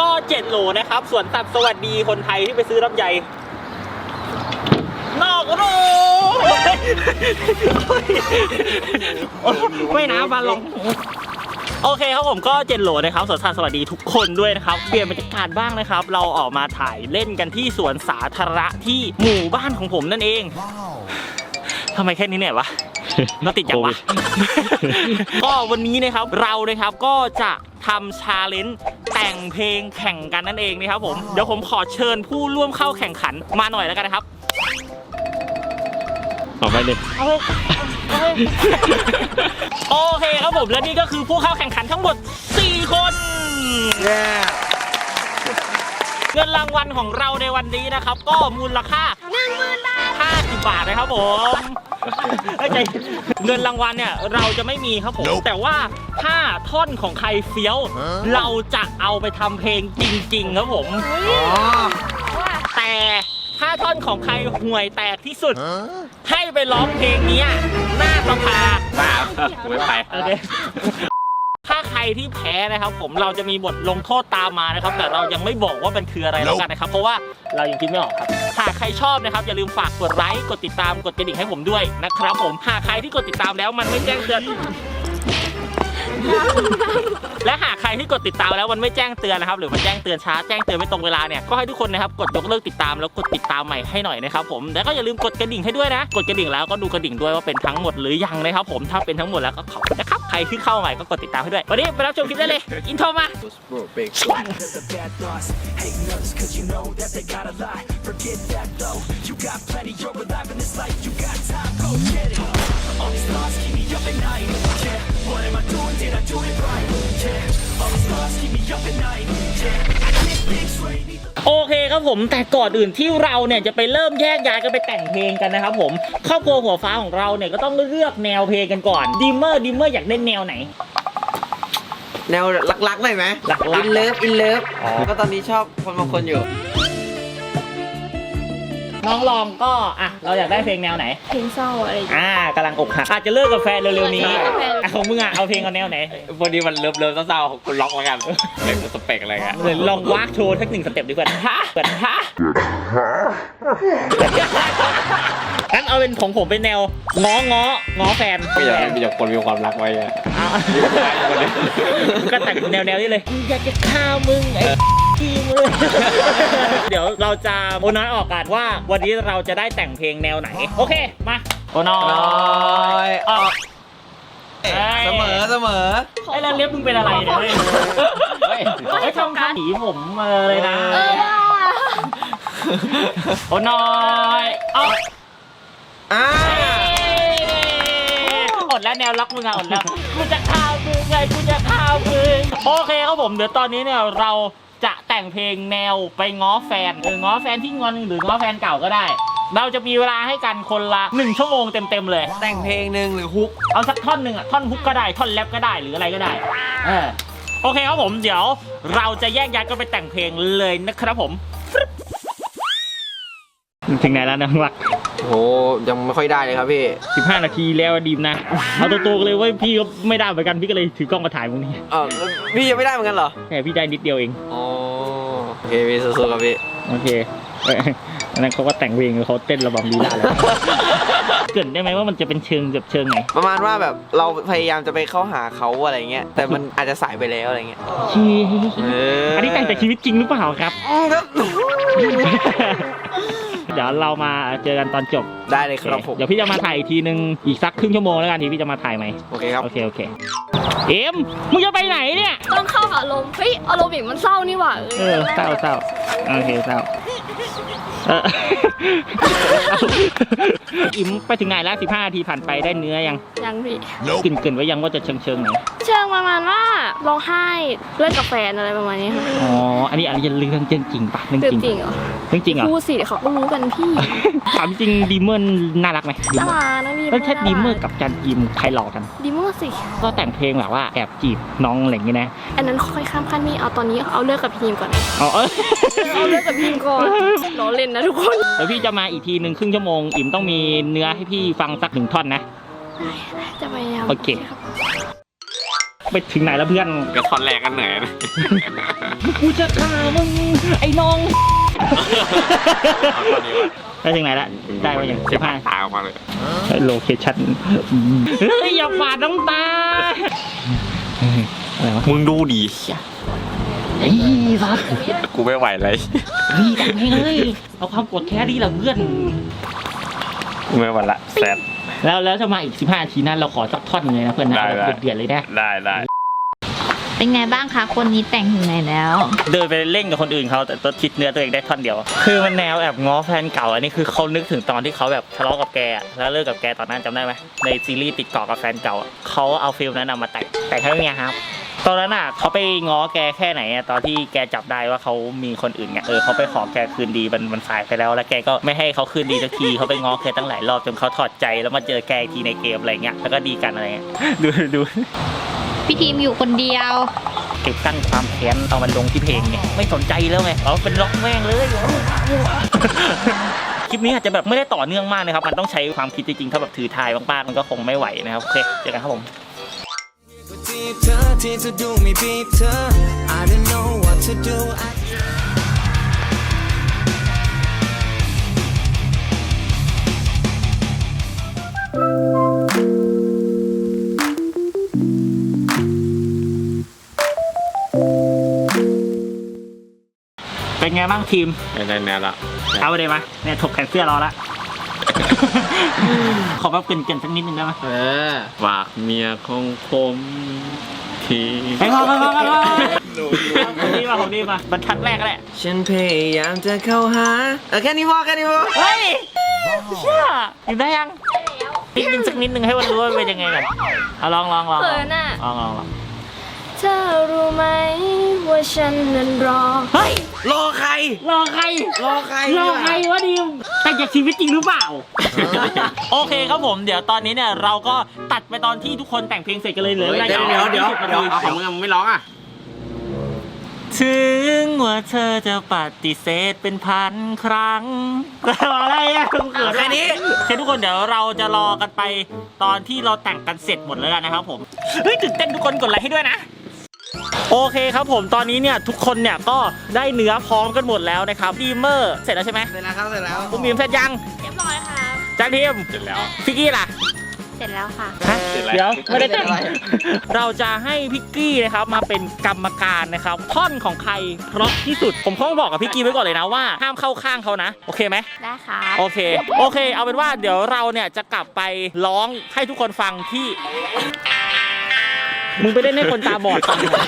ก็เจ็ดโหลนะครับสวนสัตว์สวัสดีคนไทยที่ไปซื้อลำไยนอกโลกไม่นะบาลองโอเคครับผมก็เจนโหลนะครับสวนสัตว์สวัสดีทุกคนด้วยนะครับ เปลี่ยนบรรยากาศบ้างนะครับ เราออกมาถ่ายเล่นกันที่สวนสาธารณะที่หมู่บ้านของผมนั่นเองทำไมแค่นี้เนี่ยวะน่าติดอย่างวะก็วันนี้นะครับเรานะครับก็จะทำชาเลนจ์ แต่งเพลงแข่งกันนั่นเองนะครับผมเดี๋ยวผมขอเชิญผู้ร่วมเข้าแข่งขันมาหน่อยแล้วกันนะครับต่อไปเลยโอเคครับผมและนี่ก็คือผู้เข้าแข่งขันทั้งหมด 4 คน เงินรางวัลของเราในวันนี้นะครับ ก็มูลค่า50บาท นะครับผมเอ้ยใจเงินรางวัลเนี่ยเราจะไม่มีครับผม แต่ว่าถ้าท่อนของใครเฟี้ยว เราจะเอาไปทำเพลงจริง ๆ ครับผม แต่ถ้าท่อนของใครห่วยแตกที่สุด ให้ไปร้องเพลงเนี้ยหน้าสภาบ้ากูไม่ไป โอเคถ้าใคร ที่แพ้นะครับ ผมเราจะมีบทลงโทษตามมานะครับ แต่เรายังไม่บอกว่ามันคืออะไรแล้วกันนะครับ เพราะว่าเรายังคิดไม่ออกครับหากใครชอบนะครับอย่าลืมฝากกดไลค์กดติดตามกดกระดิ่งให้ผมด้วยนะครับ ผมหากใครที่กดติดตามแล้วมันไม่แจ้งเตือน และหากใครที่กดติดตามแล้วมันไม่แจ้งเตือนนะครับ หรือมันแจ้งเตือนช้าแจ้งเตือนไม่ตรงเวลาเนี่ยก็ให้ทุกคนนะครับกดยกเลิกติดตามแล้วกดติดตามใหม่ให้หน่อยนะครับผมแล้วก็อย่าลืมกดกระดิ่งให้ด้วยนะ กดกระดิ่งแล้วก็ดูกระดิ่งด้วยว่าเป็นทั้งหมดหรือยังนะครับผมถ้าเป็นทั้งหมดแล้วก็ขอบคุณนะครับใครที่เข้าใหม่ก็กดติดตามให้ด้วยวันนี้ไปรับชมคลิปได้เลยอินโทรมา the bad thoughts Hate nuts, cause you know that they gotta lie Forget that though You got plenty, you're alive in this life You got time, go get it All these thoughts keep me up at night Yeah, what am I doing? Did I do it right? Yeah, all these thoughts keep me up at night Yeah, I can't think straight need the โอเคครับผมแต่ก่อนอื่นที่เราเนี่ยจะไปเริ่มแยกย้ายกันไปแต่งเพลงกันนะครับผมครอบครัวหัวฟ้าของเราเนี่ยก็ต้องเลือกแนวเพลงกันก่อนดิมเมอร์ดิมเมอร์อยากเล่นแนวไหน แนวรักๆหน่อยไหมรักๆ อินเลิฟอินเลิฟอ๋อก็ตอนนี้ชอบคนบางคนอยู่ น้องลองก็อะเราอยากได้เพลงแนวไหน เพลงเศร้าอะไรอย่างเงี้ย อ่ากำลังอกหักอาจจะเลิกกับแฟนเร็วๆนี้ใช่อะของมึงอะเอาเพลงเอาแนวไหนพอดีมันเลิฟเลิฟเศร้าๆกูล็อกมากันเป็นสเปกอะไรเงี้ยเดี๋ยวลองวากโชว์สักหนึ่งสเต็ปดีกว่าฮะเปิดฮะงั้นเอาเป็นของผมเป็นแนวง้อง้อง้อแฟนก็อยากให้มีแต่คนมีความรักไว้อะเอาคนนี้ก็แต่งแนวแนวๆนี้เลยอยากจะฆ่ามึงไอ้ทีมึง เดี๋ยวเราจะโอน้อยออกอากาศว่า วันนี้เราจะได้แต่งเพลงแนวไหน โอเค มาโอน้อยน้อยออกเสมอเสมอไอ้แล้วเล็บมึงเป็นอะไรเนี่ยเฮ้ยเฮ้ยไอ้ทำสีผมมาเลยนะเออว่าโอน้อยออกอ่าอดแล้วแนวล็อกมึงอะอดแล้วกูจะฆ่ามึงไงกูจะฆ่ามึงโอเคครับผมเดี๋ยวตอนนี้เนี่ยเรา จะแต่งเพลงแนวไปง้อแฟนเออง้อแฟนที่งอนหรือง้อแฟนเก่าก็ได้ เราจะมีเวลาให้กันคนละหนึ่งชั่วโมงเต็มๆเลย แต่งเพลงหนึ่งหรือฮุก เอาสักท่อนหนึ่งอะท่อนฮุกก็ได้ท่อนแรปก็ได้หรืออะไรก็ได้เออโอเคครับผมเดี๋ยวเราจะแยกย้ายกันไปแต่งเพลงเลยนะครับผม ถึงไหนแล้วนะรัก โหยังไม่ค่อยได้เลยครับพี่ 15 นาทีแล้วอะดีมนะ เอาตัวๆกันเลยว่าพี่ก็ไม่ได้เหมือนกันพี่ก็เลยถือกล้องมาถ่ายมึงนี่เออพี่ยังไม่ได้เหมือนกันเหรอแต่พี่ได้นิดเดียวเอง อ๋อโอเคพี่สู้ๆครับพี่ โอเคเอ้ยอันนั้นเขาก็แต่งเพลงเขาเต้นระบำลีลาเลย เกรินได้ไหมว่ามันจะเป็นเชิงแบบเชิงไหนประมาณว่าแบบเราพยายามจะไปเข้าหาเขาอะไรเงี้ย แต่มันอาจจะสายไปแล้วอะไรเงี้ยชีเอออัอันนี้แต่งจากชีวิตจริงหรือเปล่าครับ เดี๋ยวเรามาเจอกันตอนจบได้เลยครับผม เดี๋ยวพี่จะมาถ่ายอีกทีนึงอีกสักครึ่งชั่วโมงแล้วกันทีพี่จะมาถ่ายไหมโอเคครับ โอเคโอเคเอ็มมึงจะไปไหนเนี่ยต้องเข้ากับอารมณ์เฮ้ยอารมณ์อย่างมันเศร้านี่หว่าเออเศร้าเศร้าโอเคเศร้าเอออิ่มไปถึงไหนแล้ว15นาทีผ่านไปได้เนื้อยังยังพี่กลิ่นกลิ่นไว้ยังว่าจะเชิงเชิงไหนเชิงประมาณว่า ร้องไห้เลิกกับแฟนอะไรประมาณนี้ค่ะอ๋อ อันนี้อันนี้เรื่องจริงจริงปะเรื่องเรื่อจริงงจริงเหรอเรื่องจริงเหรอพูดสิเดี๋ยวเขาก็รู้กันพี่ ถามจริงดีเมอร์น่ารักไหมดีน่าเมอร์รักนะพี่แล้วแค่ดีเมอร์กับจันจิมใครหลอกกันดีเมอร์สิ ก็แต่งเพลงแบบว่าแอบจีบน้องอะไรอย่างงี้นะ อันนั้นค่อยข้ามขั้นพี่เอาตอนนี้เอาเลิกกับพีมก่อนอ๋อเออเอาเลิกกับพีมก่อนล้อเล่นนะทุกคนเดี๋ยวพี่จะมาอีกทีหนึ่งครึ่งชั่วโมงอิ่มต้องมีเนื้อให้พี่ฟังสักหนึ่งท่อนนะจะพยายามโอเครับ ไปถึงไหนแล้วเพื่อนก็ท่อนแรกกันเหนื่อยนะกูจะฆ่ามึงไอ้น้องเอาท่อนนี้วะไปถึงไหนละได้ไปยังสิบห้าตาออกมาเลยโลเคชั่นเฮ้ยอย่าปาดน้ำตาเฮ้ยอะไรวะมึงดูดีไอ้สัสกูไม่ไหวเลยเฮ้ยทำไงเลยเอาความกดแค่นี้แหละเพื่อนกูไม่ไหวละแซด แล้วแล้วจะมาอีก15นาทีนั้นเราขอสักท่อนหนึงเลยนะเพื่อนนะได้ได้แบบเดือดๆเลยนะ ได้ได้เป็นไงบ้างคะ คนนี้แต่งถึงไหนแล้ว เดินไปเล่นกับคนอื่นเขาแต่ตัวคิดเนื้อตัวเองได้ท่อนเดียว คือมันแนวแอบง้อแฟนเก่าอันนี้คือเขานึกถึงตอนที่เขาแบบทะเลาะกับแกอะแล้วเลิกกับแกตอนนั้นจำได้ไหมในซีรีส์ติดเกาะกับแฟนเก่าอะเขาเอาฟิลนั้นนะมาแต่งแต่งให้เมียครับ ตอนนั้นอะเขาไปง้อแกแค่ไหนอะตอนที่แกจับได้ว่าเขามีคนอื่นไงเออเขาไปขอแกคืนดีมันมันสายไปแล้ว แล้วแกก็ไม่ให้เขาคืนดีสักทีเขาไปง้อแกตั้งหลายรอบจนเขาถอดใจแล้วมาเจอแกอีกทีในเกมอะไรเงี้ยแล้วก็ดีกันอะไรเงี้ยดูดูพี่ทีมอยู่คนเดียวเก็บกั้นความแค้นเอามันลงที่เพลงไงไม่สนใจแล้วไงเอาเป็นล็อกแม่งเลยคลิปนี้อาจจะแบบไม่ได้ต่อเนื่องมากนะครับ มันต้องใช้ความคิดจริงๆถ้าแบบถือทายมากๆมันก็คงไม่ไหวนะครับโอเคเจอกันครับผมจี บเธอที่จะดูไม่บีบเธอ I don't know what to do I เป็นไงบ้างทีมได้ได้แนวละเอาไปเลยมาเนี่ยถกแขนเสื้อรอละ ขอแบบเกินๆสักนิดนึงได้ไหมเออฝากเมียของผมทีไอ้พอพอพอพอผมดีมาผมดีมาบรรทัดแรกก็แหละฉันพยายามจะเข้าหาเออแค่นี้พอแค่นี้พอเฮ้ยเชื่ออยู่ได้ยังนิดนึงสักนิดนึงให้มันรู้ว่าเป็นยังไงกันเอาลองลองลองเขินอะลองลองลองเธอรู้ไหมว่าฉันนั้นรอ เฮ้ย รอใคร รอใคร รอใครรอใครวะดิมแต่จากชีวิตจริงหรือเปล่า โอเคครับผม เดี๋ยวตอนนี้เนี่ยเราก็ตัดไปตอนที่ทุกคนแต่งเพลงเสร็จกันเลยเหลือเฮ้ยเวลาเดี๋ยวเดี๋ยวเดี๋ยว20เดี๋ยวนาเอาทีของมึงอะมึงไม่ร้องอะ ถึงว่าเธอจะปฏิเสธเป็นพันครั้งอะไรอะเขินแค่นี้โอเคทุกคนเดี๋ยวเราจะรอกันไปตอนที่เราแต่งกันเสร็จหมดแล้วนะครับผม เฮ้ยตื่นเต้นทุกคนกดไลค์ให้ด้วยนะ โอเคครับผมตอนนี้เนี่ยทุกคนเนี่ยก็ได้เนื้อพร้อมกันหมดแล้วนะครับดีเมอร์เสร็จแล้วใช่ไหมเสร็จแล้วครับ เสร็จแล้ว คุณบีมเสร็จยังเรียบร้อยค่ะ จานทีมเสร็จแล้วพิกกี้ล่ะเสร็จแล้วค่ะ ฮะเสร็จแล้ว เดี๋ยวไม่ได้แต่งไม่ได้อะไรเราจะให้พิกกี้นะครับมาเป็นกรรมการนะครับท่อนของใครเพราะที่สุดผมต้องบอกกับพิกกี้ไว้ก่อนเลยนะว่าห้ามเข้าข้างเขานะ โอเคไหม ได้ค่ะ โอเค โอเค เอาเป็นว่าเดี๋ยวเราเนี่ยจะกลับไปร้องให้ทุกคนฟังที่ มึงไปเล่นให้คนตาบอดฟังหน่อย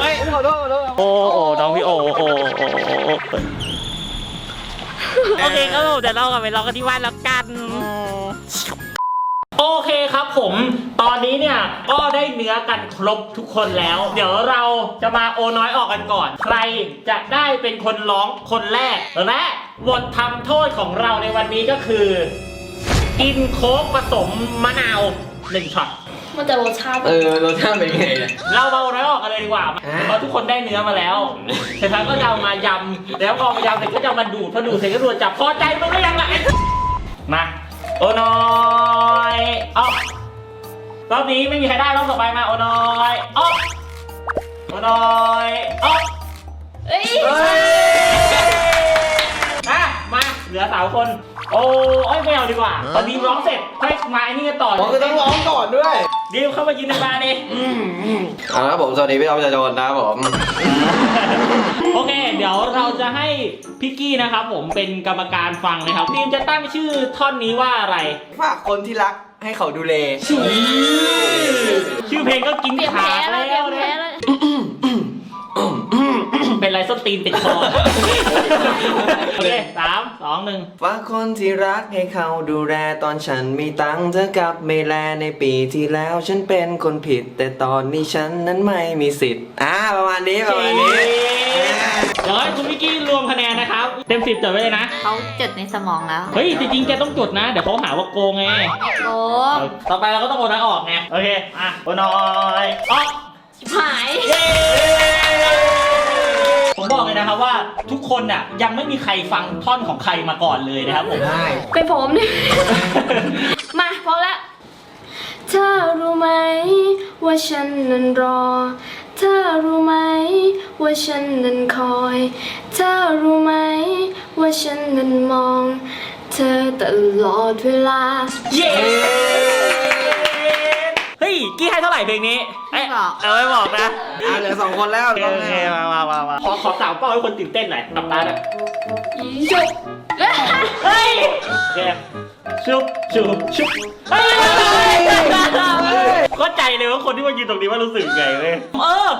เฮ้ยขอโทษขอโทษโอ้โอ้น้องพี่โอ้โอ้โอ้โอ้โอเคครับผมเดี๋ยวเรากลับไปรอกันที่บ้านแล้วกัน โอเคครับผม ตอนนี้เนี่ยก็ได้เนื้อกันครบทุกคนแล้ว เดี๋ยวเราจะมาโอน้อยออกกันก่อน ใครจะได้เป็นคนร้องคนแรก และบททำโทษของเราในวันนี้ก็คือ กินโค้กผสมมะนาว หนึ่งช็อตมันจะรสชาติ เออรสชาติเป็นยังไงเนี่ยเราเอาน้อยออกกันเลยดีกว่าฮะเพราะทุกคนได้เนื้อมาแล้วเสร็จแล้วก็จะเอามายำแล้วพอมายำเสร็จก็จะเอามาดูดพอดูดเสร็จก็ดูดจับพอใจมึงก็ยังไงมาโอน้อยออกรอบนี้ไม่มีใครได้รอบต่อไปมาโอน้อยออกโอน้อยออกเอ้ยมามา เหลือสาวคนโอ้เอ้ยไม่เอาดีกว่า ตอนนี้ร้องเสร็จค่อยมาไอ้นี่กันต่อ ผมก็ต้องร้องก่อนด้วยดิวเข้ามายืนในบาร์นี่เอาละครับผม สวัสดีพี่อ๊อฟจาโจนนะครับผม โอเค เดี๋ยวเราจะให้พิกกี้นะครับ ผมเป็นกรรมการฟังนะครับทีมจะตั้งชื่อท่อนนี้ว่าอะไร ฝากคนที่รักให้เขาดูแลชื่อเพลงก็กินเตรียมขาแพ้ดแล้วเตรีแล้ยวมนะแพ้แล้วเป็นไร ส้นตีนติดคอโอเคสามสองหนึ่งฝากคนที่รักให้เขาดูแลตอนฉันมีตังค์เธอกลับไม่แลในปีที่แล้วฉันเป็นคนผิด แต่ตอนนี้ฉันนั้นไม่มีสิทธิ์อ่าประมาณนี้ประมาณนี้เดี๋ยวให้คุณพิกกี้รวมคะแนนนะครับ เต็มสิบจดไว้เลยนะ เขาจดในสมองแล้วเฮ้ยจริงๆแกต้องจดนะ เดี๋ยวเขาหาว่าโกงไง โอ้ต่อไปเราก็ต้องโอนน้อยออกไงโอเคอะโอนน้อยออกหาย ผมบอกเลยนะครับว่าทุกคนน่ะยังไม่มีใครฟังท่อนของใครมาก่อนเลยนะครับผม ได้เป็นผมเนี่ย มาพร้อมแล้วเธอรู้ไหม ว่าฉันนั้นรอ เธอรู้ไหม ว่าฉันนั้นคอย เธอรู้ไหม ว่าฉันนั้นมอง เธอตลอดเวลา เย้ เฮ้ย กี้ให้เท่าไหร่เพลงนี้เอ้ย ไม่บอกเอาไม่บอกนะอะเหลือสองคนแล้วโอเคโอเคมามามามาขอขอสาวเป้าให้คนตื่นเต้นหน่อยตับตาหน่อยจบเฮ้ยโอเคชุบชุบชุบเฮ้ยเข้าใจเลยว่าคนที่มายืนตรงนี้ว่ารู้สึกไงเว้ยเออ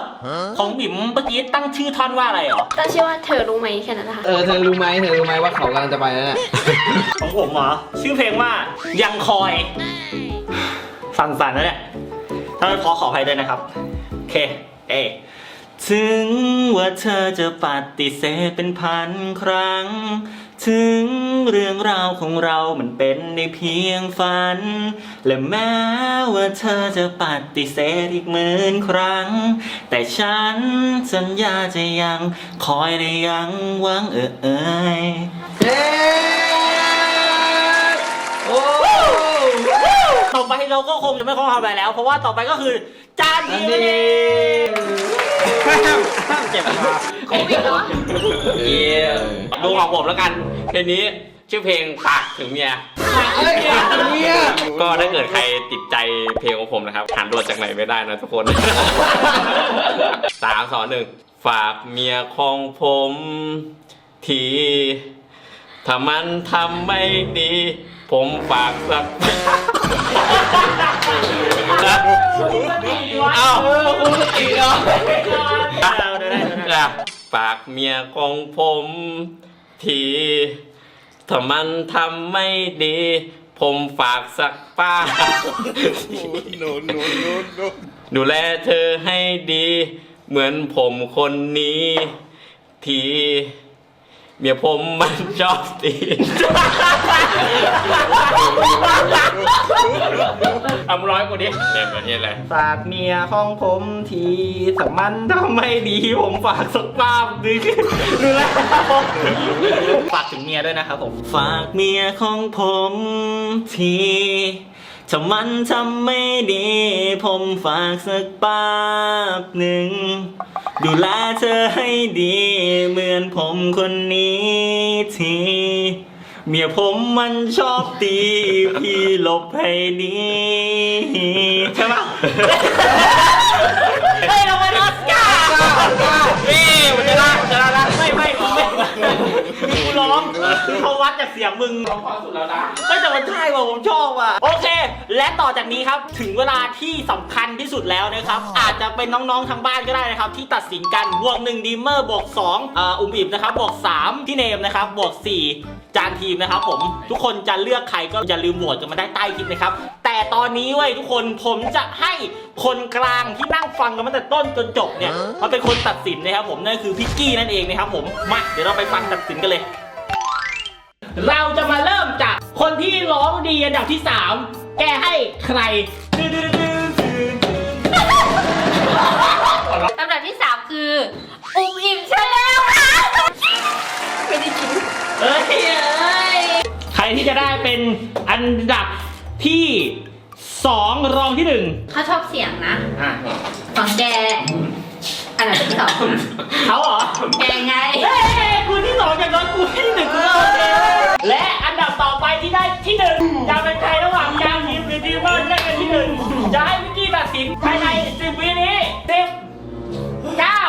ของบิ๋มเมื่อกี้ตั้งชื่อท่อนว่าอะไรเหรอตั้งชื่อว่าเธอรู้ไหมแค่นั้นนะคะเออเธอรู้ไหมเธอรู้ไหมว่าเขากำลังจะไปแล้วเนี่ยของผมเหรอชื่อเพลงว่ายังคอยสั่นๆนะเนี่ยถ้าไม่พอขออภัยด้วยนะครับ โอเค เอถึงว่าเธอจะปฏิเสธเป็นพันครั้ง ถึงเรื่องราวของเรามันเป็นในเพียงฝัน และแม้ว่าเธอจะปฏิเสธอีกหมื่นครั้ง แต่ฉันสัญญาจะยังคอยและยังหวังเออเอยเย้โอ้ เราก็คงจะไม่ข้อทำอะไรแล้ว เพราะว่าต่อไปก็คือจานอันนี้นี้ห้ามเจ็บมาเย้ดูของผมแล้วกันเพลงนี้ชื่อเพลงฝากถึงเมียเอ้ยเนี่ยก็ถ้าเกิดใครติดใจเพลงของผมนะครับหันโดดจากไหนไม่ได้นะทุกคนสามสองหนึ่งฝากเมียของผมทีถ้ามันทำไม่ดี ผมฝากสักเอ้าคุณสติเนาะอะฝากเมียของผมทีถ้ามันทำไม่ดี ผมฝากสักป้าดูแลเธอให้ดี เหมือนผมคนนี้ ที เมียผมมันชอบตีทำร้อยกว่านี้เนี่ยประเทศอะไร ฝากเมียของผมทีถ้ามันทำไม่ดีผมฝากสักป้าบนึงดูแลผมฝากถึงเมียด้วยนะครับผม ฝากเมียของผมที ถ้ามันทำไม่ดี ผมฝากสักป้าบหนึ่ง ดูแลเธอให้ดี เหมือนผมคนนี้ทีเมียผมมันชอบตี พี่หลบให้ดีใช่ปะเฮ้ยเราเป็นออสการ์นี่มันจะละจะละละไม่ไม่ไม่คือกู ร้องคือเขาวัดจากเสียงมึง ร้องพอสุดแล้วนะไม่แต่มันใช่ว่ะผมชอบว่ะโอเค และต่อจากนี้ครับถึงเวลาที่สำคัญที่สุดแล้วนะครับ อาจจะเป็นน้องๆทางบ้านก็ได้นะครับ ที่ตัดสินกันบวกหนึ่งดีเมอร์บวกสองอ่าอุ้มอิ่มนะครับบวกสามพี่เนมนะครับบวกสี่จานทีมนะครับผมทุกคนจะเลือกใครก็อย่าลืมโหวตกันมาได้ใต้คลิปนะครับ แต่ตอนนี้เว้ยทุกคนผมจะให้คนกลางที่นั่งฟังกันมาแต่ต้นจนจบเนี่ยมาเป็นคนตัดสินนะครับผมนั่นคือพิกกี้นั่นเองนะครับผมมาเดี๋ยวเราไปฟังตัดสินกันเลย เราจะมาเริ่มจากคนที่ร้องดีอันดับที่ 3 แกให้ใครลำดับที่ 3 คือ อุ้มอิ่มใช่แล้วค่ะไม่ได้กินเอ้ยเอ้ยใครที่จะได้เป็นอันดับที่ 2 รองที่ 1เขาชอบเสียงนะ อะ ของแก อันดับที่สองเขาเหรอแกไง เฮ้ยกูที่สองจากนั้นกูที่หนึ่งกูก็โอเคและอันดับต่อไปที่ได้ที่หนึ่งจะเป็นใครระหว่างยางทีมหรือทีมเมอร์ที่ได้กันที่หนึ่งจะให้วิกกี้ตัดสินภายในสิบวินี้สิบเก้า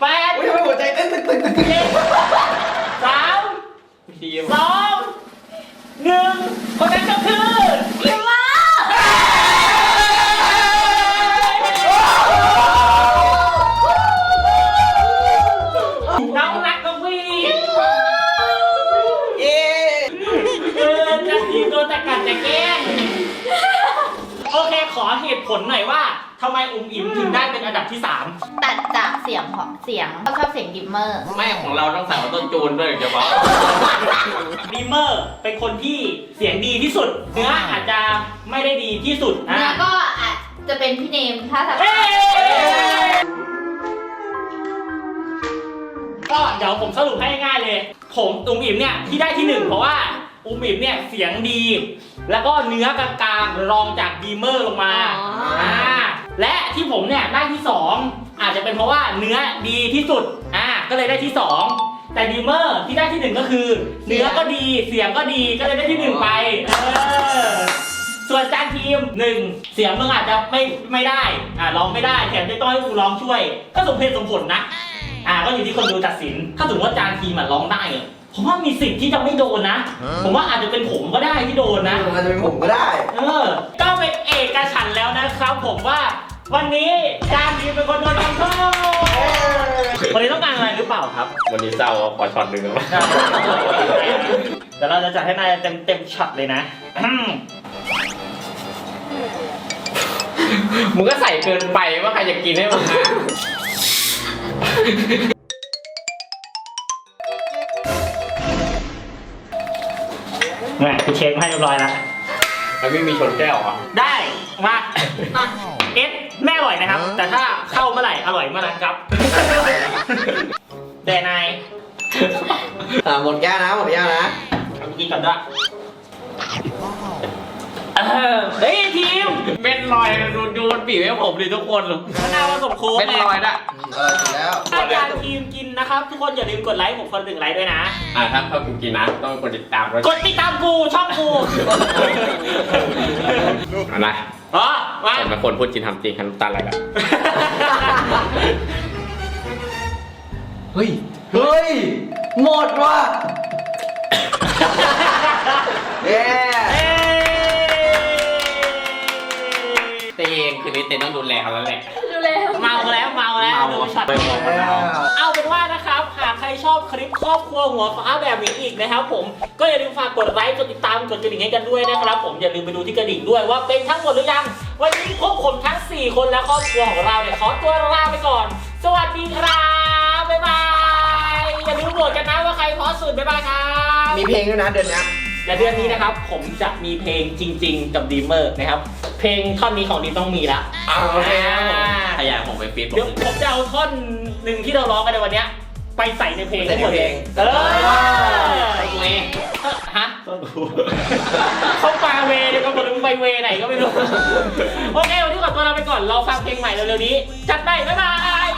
แปดไม่ทำไมหัวใจเต้นตึกตึกตึกเจ็ดสามสองหนึ่งคนนั้นก็คือ ทำไมอุ้มอิ๋มถึงได้เป็นอันดับที่ 3 ตัดจากเสียงของเสียงเขาชอบเสียงดิมเมอร์ไม่ของเราต้องใส่ออโต้จูนด้วยถึงจะบอกดีเมอร์เป็นคนที่เสียงดีที่สุด เนื้ออาจจะไม่ได้ดีที่สุดเนื้อก็อาจจะเป็นพี่เนมถ้าสักเอ้ยก็เดี๋ยวผมสรุปให้ง่ายเลย ผมอุ้มอิ๋มเนี่ยที่ได้ที่หนึ่งเพราะว่าอูมิมเนี่ยเสียงดี แล้วก็เนื้อกลางๆรองจากดีเมอร์ลงมาอ๋ออ่่า และที่ผมเนี่ยได้ที่สองอาจจะเป็นเพราะว่าเนื้อดีที่สุดอ่าก็เลยได้ที่สองแต่ดีเมอร์ที่ได้ที่หนึ่งก็คือ เนื้อก็ดีเสียงก็ดีก็เลยได้ที่หนึ่งไปเออส่วนจานทีมหนึ่งเสียงมึงอาจจะไม่ไม่ได้อ่าร้องไม่ได้แถมจะต้องให้กูร้องช่วย ก็สมเหตุสมผลนะอ่าก็อยู่ที่คนดูตัดสิน ถ้าสมมติว่าจานทีมอะร้องได้ ผมว่ามีสิทธิ์ที่จะไม่โดนนะ ผมว่าอาจจะเป็นผมก็ได้ที่โดนนะมันจะเป็นผมก็ได้ เออ ก็เป็นเอกฉันท์แล้วนะครับผมว่าวันนี้จานทีมเป็นคนโดนทำโทษวันนี้ต้องการอะไรหรือเปล่าครับ วันนี้เศร้าขอช็อตหนึ่งแล้วเดี๋ยวเราจะจัดให้นายเต็มเต็มช็อตเลยนะ มึงก็ใส่เกินไปว่าใครจะกินให้มึงนะ แหม่กูเช็คให้เรียบร้อยแล้วแล้วไม่มีชนแก้วเหรอะได้มาเอสแม่อร่อยนะครับ แต่ถ้าเข้าเมื่อไหร่อร่อยเมื่อนั้นครับ แต่นายอ่าหมดแก้วนะหมดแก้วนะเอากินก่อนด้วยเออเฮ้ยทีม เม็ดลอยดูดูมันบีบให้ผมดิทุกคนมะนาวผสมโค้กเม็ดลอยนะเออถึงแล้ว ถ้าการทีมกินนะครับ ทุกคนอย่าลืมกดไลค์ผมคนละหนึ่งไลค์ด้วยนะ อ่าถ้าถ้าคุณกินนะต้องกดติดตามด้วยกดติดตามกูช่องกูเอานะอ๋อมาผมเป็นคนพูดจริงทำจริงคันำตาอะไรแบบเฮ้ย เฮ้ย หมดว่ะ เย้เอ้ย คืนนี้เตงต้องดูแลเขาแล้วแหละ ดูแล้ว เมาแล้วเมาแล้วเมาดูช็อตไม่มองมะนาว เอาเป็นว่านะครับ หากใครชอบคลิปครอบครัวหัวฟ้าแบบนี้อีกนะครับผม ก็อย่าลืมฝากกดไลค์กดติดตามกดกระดิ่งให้กันด้วยนะครับ ผมอย่าลืมไปดูที่กระดิ่งด้วยว่าเป็นทั้งหมดหรือยัง วันนี้พวกผมทั้ง 4 คนและครอบครัวของเราเนี่ยขอตัวลาไปก่อน สวัสดีครับบ๊ายบายอย่าลืมโหวตกันนะว่าใครเพราะสุดบ๊ายบายครับ มีเพลงด้วยนะเดือนเนี้ย และเดือนนี้นะครับผมจะมีเพลงจริง ๆ กับดีมเมอร์นะครับ เพลงท่อนนี้ของดีมต้องมีละอ่าโอเคครับผมอ่าขยายผมไปฟีดผมเดี๋ยวผมจะเอาท่อนหนึ่งที่เราร้องกันในวันเนี้ยไปใส่ในเพลงใส่ในเพลง เออไอ้เมย์ฮะ เขาปาเวเดี๋ยวก็บอกมึงไปเวไหนก็ไม่รู้ โอเค วันนี้ขอตัวลาไปก่อน เราฟังเพลงใหม่เร็วๆนี้ จัดไปบ๊ายบาย